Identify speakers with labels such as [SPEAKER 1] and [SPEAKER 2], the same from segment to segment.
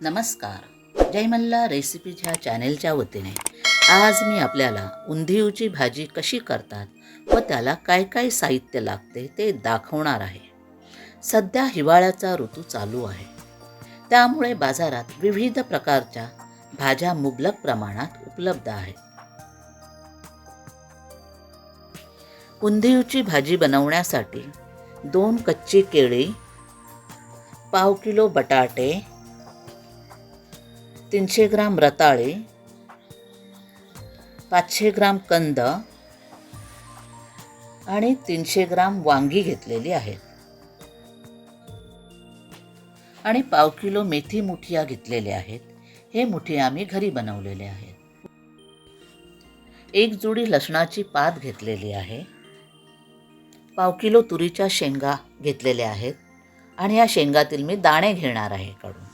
[SPEAKER 1] नमस्कार. जयमल्ला रेसिपीज ह्या चॅनेलच्या वतीने आज मी आपल्याला उंधियूची भाजी कशी करतात व त्याला काय काय साहित्य लागते ते दाखवणार आहे. सध्या हिवाळ्याचा ऋतू चालू आहे. त्यामुळे बाजारात विविध प्रकारच्या भाज्या मुबलक प्रमाणात उपलब्ध आहेत. उंधियूची भाजी बनवण्यासाठी दोन कच्ची केळी पाव किलो बटाटे तीनशे ग्राम रताळे पाचशे ग्राम कंद आणि तीनशे ग्राम वांगी घेतलेली आहेत. आणि पाव किलो मेथी मुठिया घेतलेल्या आहेत. हे मुठिया आम्ही घरी बनवलेले आहेत. एक जुडी लसणाची पात घेतलेली आहे. पाव किलो तुरीच्या शेंगा घेतलेल्या आहेत. आणि या शेंगातील मी दाणे घेणार आहे काढून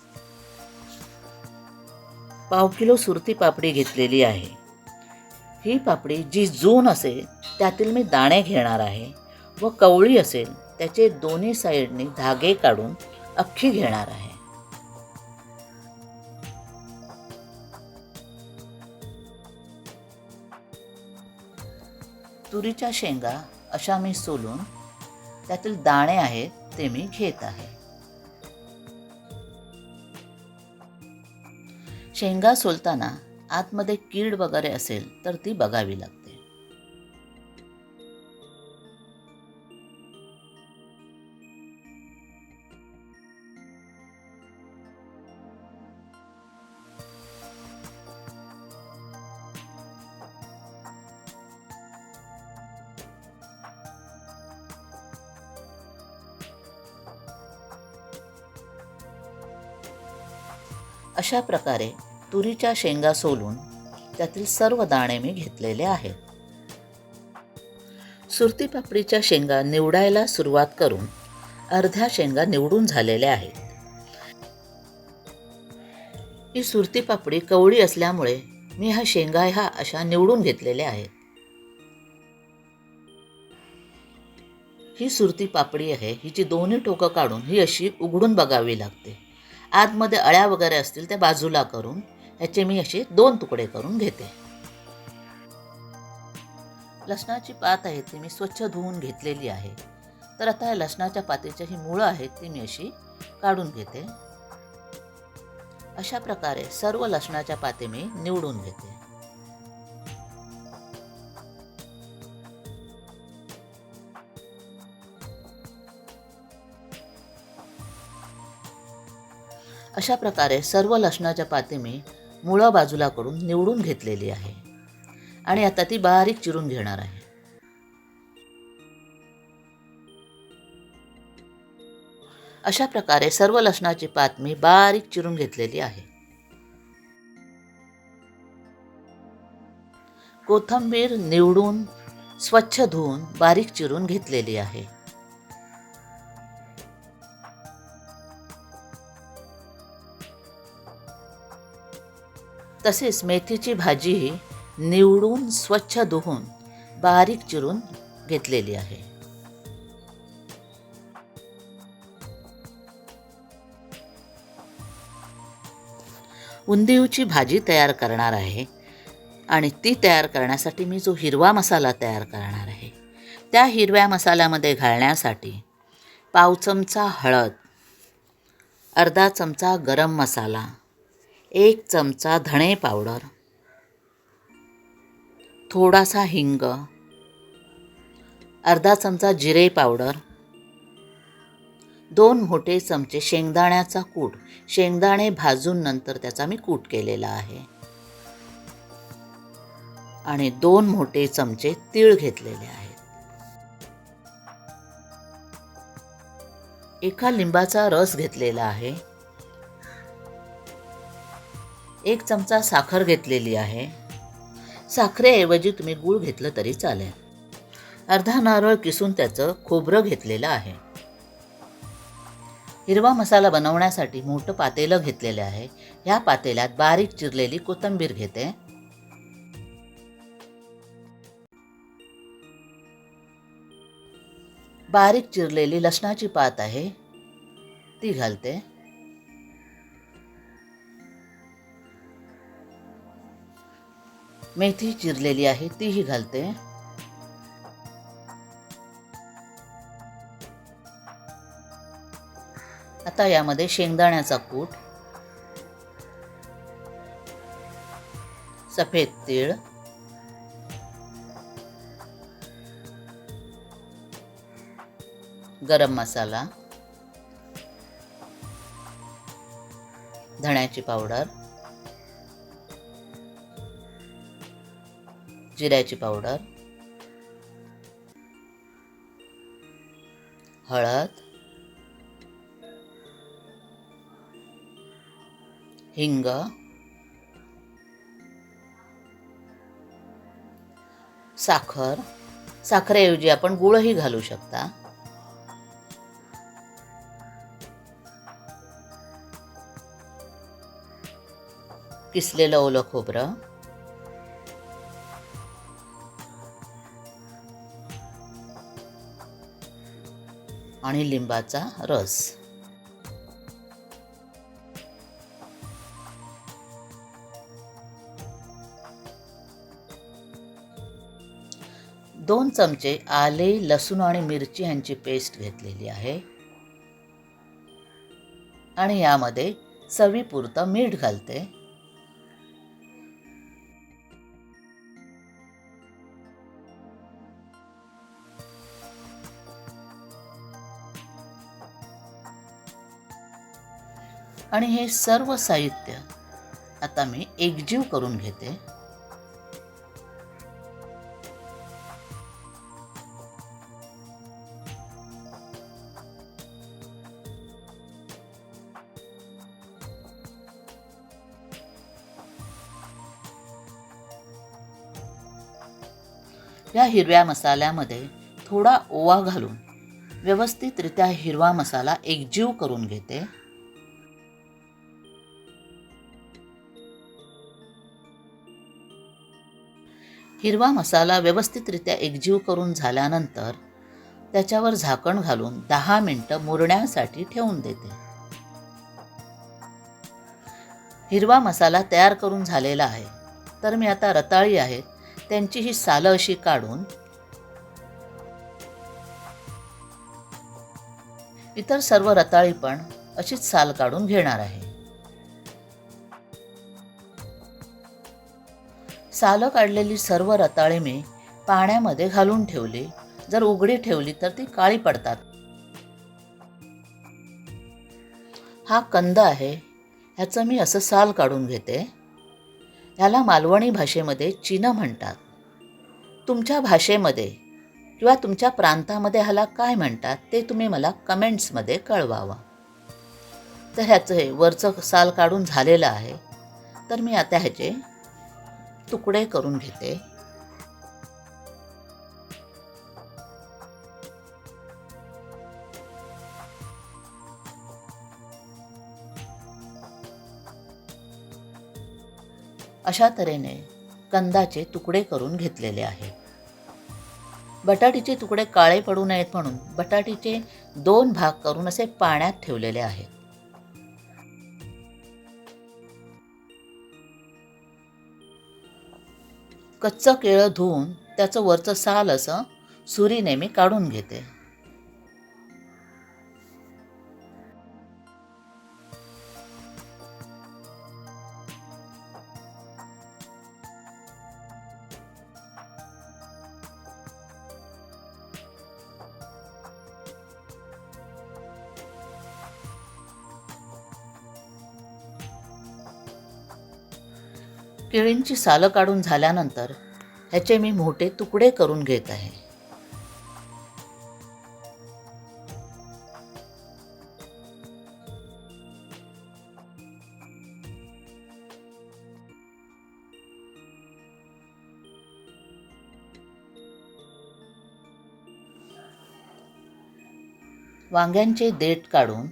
[SPEAKER 1] पाव किलो सुरती पापडी घेतलेली आहे. ही पापडी जी जून असेल त्यातील मी दाणे घेणार आहे व कवळी असेल त्याचे दोन्ही साईडने धागे काढून अख्खी घेणार आहे. तुरीच्या शेंगा अशा मी सोलून त्यातील दाणे आहेत ते मी घेत आहे. शेंगा सोलताना आतमध्ये कीड वगैरे असेल तर ती बघावी लागते. अशा प्रकारे तुरीच्या शेंगा सोलून त्यातील सर्व दाणे मी घेतलेले आहेत. सुरती पापडीच्या शेंगा निवडायला सुरुवात करून अर्ध्या शेंगा निवडून झालेल्या आहेत. ही सुरती पापडी कवळी असल्यामुळे मी ह्या शेंगा ह्या अशा निवडून घेतलेल्या आहेत. ही सुरती पापडी आहे हिची दोन्ही टोकं काढून ही अशी उघडून बघावी लागते. आतमध्ये अळ्या वगैरे असतील त्या बाजूला करून ह्याचे मी असे दोन तुकडे करून घेते. लसणाची पात आहे ती मी स्वच्छ धुवून घेतलेली आहे. तर आता या लसणाच्या पातीच्या ही मुळं आहेत ती मी अशी काढून घेते. अशा प्रकारे सर्व लसणाच्या पाते मी निवडून घेते. अशा प्रकारे सर्व लसणाच्या पाते मी मुळं बाजूला करून निवडून घेतलेली आहे. आणि आता ती बारीक चिरून घेणार आहे. अशा प्रकारे सर्व लसणाची पात मी बारीक चिरून घेतलेली आहे. कोथंबीर निवडून स्वच्छ धुवून बारीक चिरून घेतलेली आहे. तसेच मेथीची भाजीही निवडून स्वच्छ धुवून बारीक चिरून घेतलेली आहे. उंदीवची भाजी तयार करणार आहे आणि ती तयार करण्यासाठी मी जो हिरवा मसाला तयार करणार आहे त्या हिरव्या मसाल्यामध्ये घालण्यासाठी पाव चमचा हळद अर्धा चमचा गरम मसाला एक चमचा धणे पावडर थोडासा हिंग अर्धा चमचा जिरे पावडर दोन मोठे चमचे शेंगदाण्याचा कूट. शेंगदाणे भाजून नंतर त्याचा मी कूट केलेला आहे. आणि दोन मोठे चमचे तीळ घेतलेले आहेत. एका लिंबाचा रस घेतलेला आहे. एक चमचा साखर घेतलेली आहे. साखरेऐवजी तुम्ही गूळ घेतलं तरी चालेल. अर्धा नारळ किसून त्याचं खोबरं घेतलेलं आहे. हिरवा मसाला बनवण्यासाठी मोठं पातेलं घेतलेलं आहे. ह्या पातेल्यात बारीक चिरलेली कोथिंबीर घेते. बारीक चिरलेली लसणाची पात आहे. ती घालते. मेथी चिरलेली आहे तीही घालते. आता यामध्ये शेंगदाण्याचा कूट सफेद तीळ गरम मसाला धण्याची पावडर जिऱ्याची पावडर हळद हिंग साखर. साखरेऐवजी आपण गुळही घालू शकता. किसलेलं ओलं खोबरं. आणि लिंबाचा रस. दोन चमचे आले लसूण आणि मिरची यांची पेस्ट घेतलेली आहे. आणि यामध्ये चवीपुरतं मीठ घालते. आणि हे सर्व साहित्य आता मी एकजीव करून घेते. या हिरव्या मसाल्यामध्ये थोडा ओवा घालून व्यवस्थितरित्या हिरवा मसाला एकजीव करून घेते. हिरवा मसाला व्यवस्थितरित्या एकजीव करून झाल्यानंतर त्याच्यावर झाकण घालून दहा मिनटं मुरण्यासाठी ठेवून देते. हिरवा मसाला तयार करून झालेला आहे. तर मी आता रताळी आहेत त्यांची ही सालं अशी काढून इतर सर्व रताळी पण अशीच साल काढून घेणार आहे. सालं काढलेली सर्व रताळी मी पाण्यामध्ये घालून ठेवली. जर उघडी ठेवली तर ती काळी पडतात. हा कंद आहे. ह्याचं मी असं साल काढून घेते. ह्याला मालवणी भाषेमध्ये चिन म्हणतात. तुमच्या भाषेमध्ये किंवा तुमच्या प्रांतामध्ये ह्याला काय म्हणतात ते तुम्ही मला कमेंट्समध्ये कळवावं. तर ह्याचं हे वरचं साल काढून झालेलं आहे. तर मी आता ह्याचे तुकडे करून घेते. अशा तऱ्हेने कंदाचे तुकडे करून घेतलेले आहेत बटाटीचे तुकडे काळे पडू नयेत म्हणून बटाटीचे दोन भाग करून असे पाण्यात ठेवलेले आहेत. कच्चं केळं धुवून त्याचं वरचं साल असं सुरीने मी काढून घेते. केळींची सालं काढून झाल्यानंतर ह्याचे मी मोठे तुकडे करून घेत आहे. वांग्यांचे देठ काढून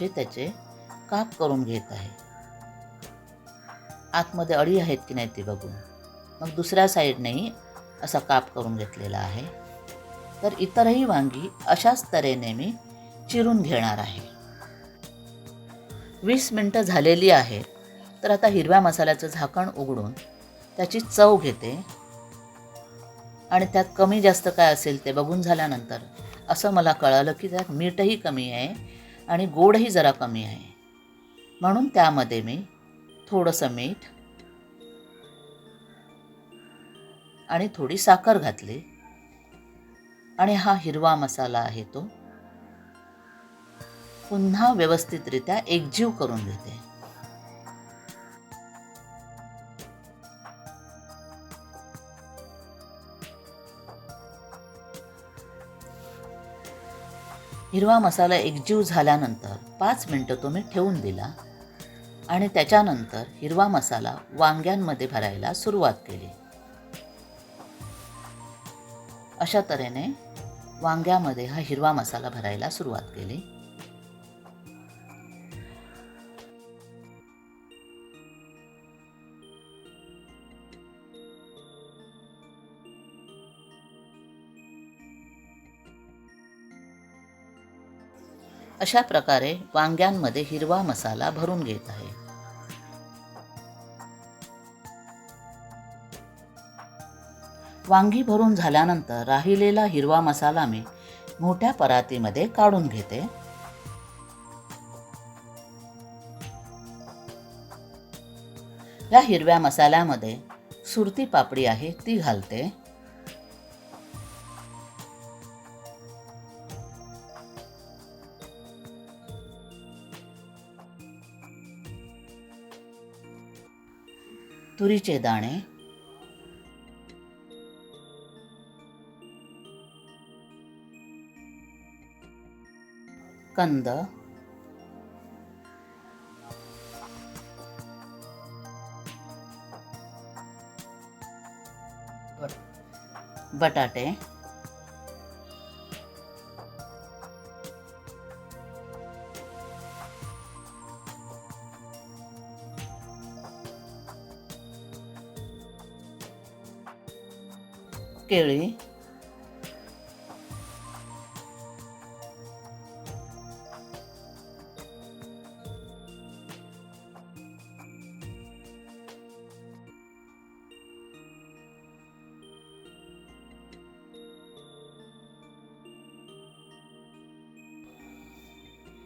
[SPEAKER 1] असे त्याचे काप करून घेत आहे. आतमध्ये अळी आहेत की नाही ते बघून. मग दुसऱ्या साईडनेही असा काप करून घेतलेला आहे. तर इतरही वांगी अशाच तऱ्हेने मी चिरून घेणार आहे. वीस मिनटं झालेली आहेत तर आता हिरव्या मसाल्याचं झाकण उघडून त्याची चव घेते. आणि त्यात कमी जास्त काय असेल ते बघून झाल्यानंतर असं मला कळालं की त्यात मीठही कमी आहे आणि गोडही जरा कमी आहे. म्हणून त्यामध्ये मी थोडंसं मीठ आणि थोडी साखर घातली. आणि हा हिरवा मसाला आहे तो. पुन्हा व्यवस्थितरित्या एकजीव करून घेते. हिरवा मसाला एकजीव झाल्यानंतर पाच मिनटं तो मी ठेवून दिला आणि त्याच्यानंतर हिरवा मसाला वांग्यांमध्ये भरायला सुरुवात केली. अशा तऱ्हेने वांग्यामध्ये हा हिरवा मसाला भरायला सुरुवात केली. अशा प्रकारे वांग्यांमध्ये हिरवा मसाला भरून घेत आहे. वांगी भरून झाल्यानंतर राहिलेला हिरवा मसाला मी मोठ्या परातीमध्ये काढून घेते. या हिरव्या मसाल्यामध्ये सुरती पापडी आहे ती घालते. तुरीचे दाणे. कंद. बटाटे. केळी.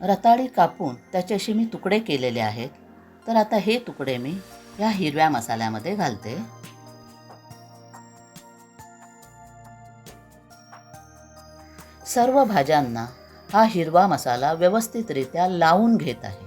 [SPEAKER 1] रताळी कापून त्याचे असे मी तुकडे केलेले आहेत. तर आता हे तुकडे मी या हिरव्या मसाल्यामध्ये घालते. सर्व भाज्यांना हा हिरवा मसाला व्यवस्थितरित्या लावून घेत आहे.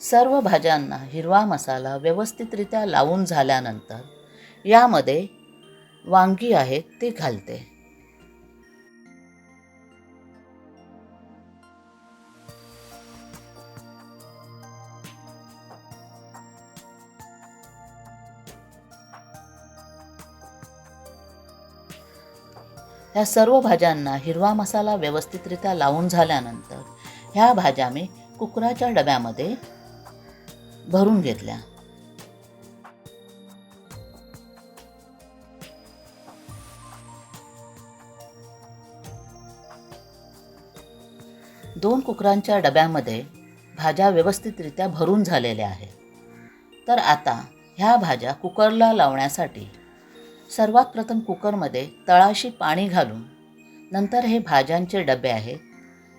[SPEAKER 1] सर्व भाज्यांना हिरवा मसाला व्यवस्थितरित्या लावून झाल्यानंतर यामध्ये वांगी आहेत ती घालते. ह्या सर्व भाज्यांना हिरवा मसाला व्यवस्थितरित्या लावून झाल्यानंतर ह्या भाज्या मी कुकराच्या डब्यामध्ये भरून घेतल्या. दोन कुकरांच्या डब्यामध्ये भाज्या व्यवस्थितरित्या भरून झालेल्या आहेत. तर आता ह्या भाज्या कुकरला लावण्यासाठी सर्वात प्रथम कुकरमध्ये तळाशी पाणी घालून नंतर हे भाज्यांचे डबे आहेत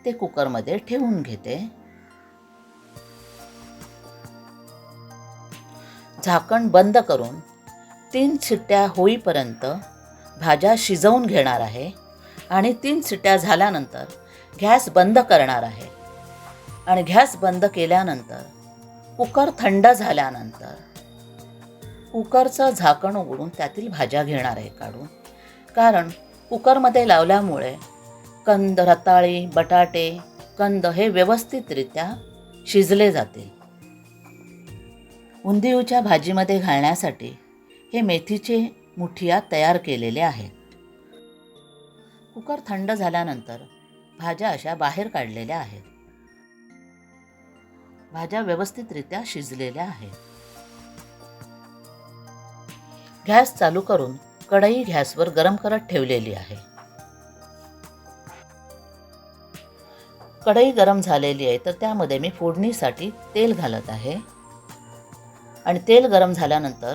[SPEAKER 1] ते कुकरमध्ये ठेवून घेते. झाकण बंद करून तीन शिट्ट्या होईपर्यंत भाज्या शिजवून घेणार आहे आणि तीन शिट्ट्या झाल्यानंतर गॅस बंद करणार आहे. आणि गॅस बंद केल्यानंतर कुकर थंड झाल्यानंतर कुकरचं झाकण उघडून त्यातील भाज्या घेणार आहे काढून. कारण कुकरमध्ये लावल्यामुळे कंद रताळी बटाटे कंद हे व्यवस्थितरित्या शिजले जातील. उंदियूच्या भाजीमध्ये घालण्यासाठी हे मेथीचे मुठिया तयार केलेले आहेत. कुकर थंड झाल्यानंतर भाज्या अशा बाहेर काढलेल्या आहेत. भाज्या व्यवस्थितरित्या शिजलेल्या आहेत. गॅस चालू करून कढई गॅसवर गरम करत ठेवलेली आहे. कढई गरम झालेली आहे तर त्यामध्ये मी फोडणीसाठी तेल घालत आहे. आणि तेल गरम झाल्यानंतर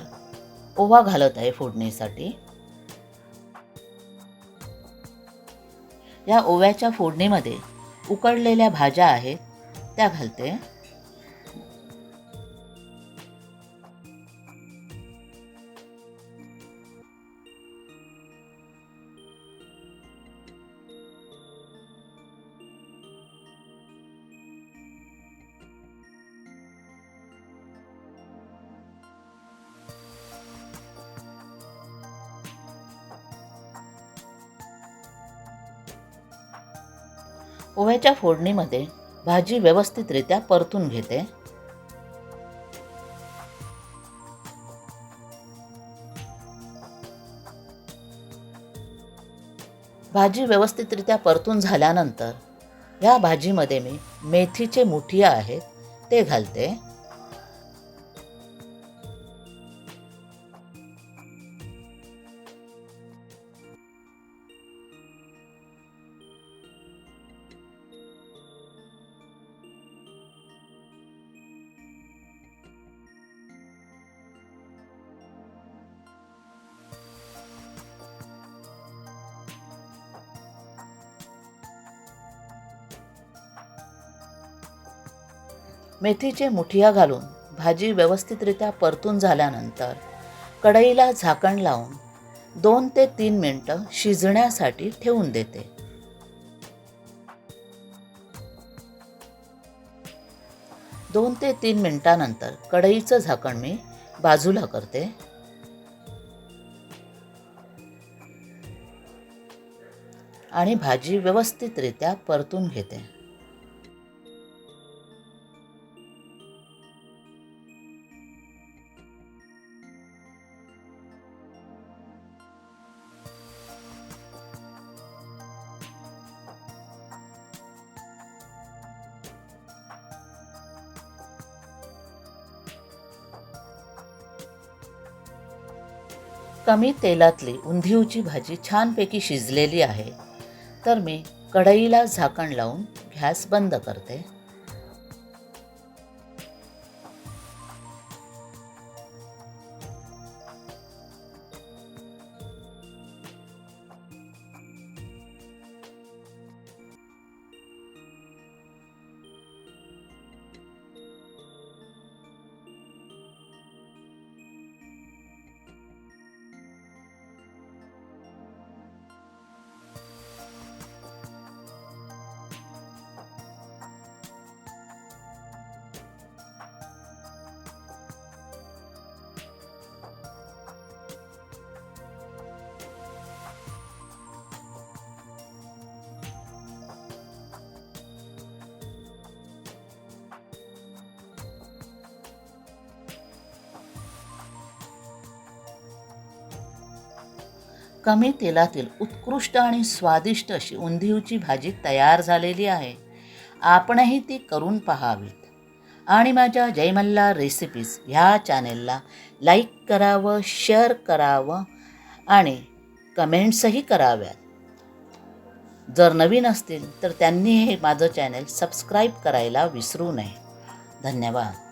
[SPEAKER 1] ओवा घालत आहे फोडणीसाठी. या ओव्याच्या फोडणीमध्ये उकडलेल्या भाज्या आहेत त्या घालते. ओव्याच्या फोडणीमध्ये भाजी व्यवस्थितरित्या परतून घेते. भाजी व्यवस्थितरित्या परतून झाल्यानंतर ह्या भाजीमध्ये मी मेथीचे मुठिया आहेत ते घालते. मेथीचे मुठिया घालून भाजी व्यवस्थितरित्या परतून झाल्यानंतर कढईला झाकण लावून दोन ते तीन मिनटं शिजण्यासाठी ठेवून देते. दोन ते तीन मिनटानंतर कढईचं झाकण मी बाजूला करते. आणि भाजी व्यवस्थितरित्या परतून घेते. कमी तेलातली उंधिवची भाजी छानपैकी शिजलेली आहे. तर मी कढईला झाकण लावून गॅस बंद करते. कमी तेलातील उत्कृष्ट आणि स्वादिष्ट अशी उंधीवची भाजी तयार झालेली आहे. आपणही ती करून पहावीत. आणि माझ्या जयमल्ला रेसिपीज ह्या चॅनेलला लाईक करावं शेअर करावं आणि कमेंट्सही कराव्यात. जर नवीन असतील तर त्यांनी हे माझं चॅनेल सबस्क्राईब करायला विसरू नये. धन्यवाद.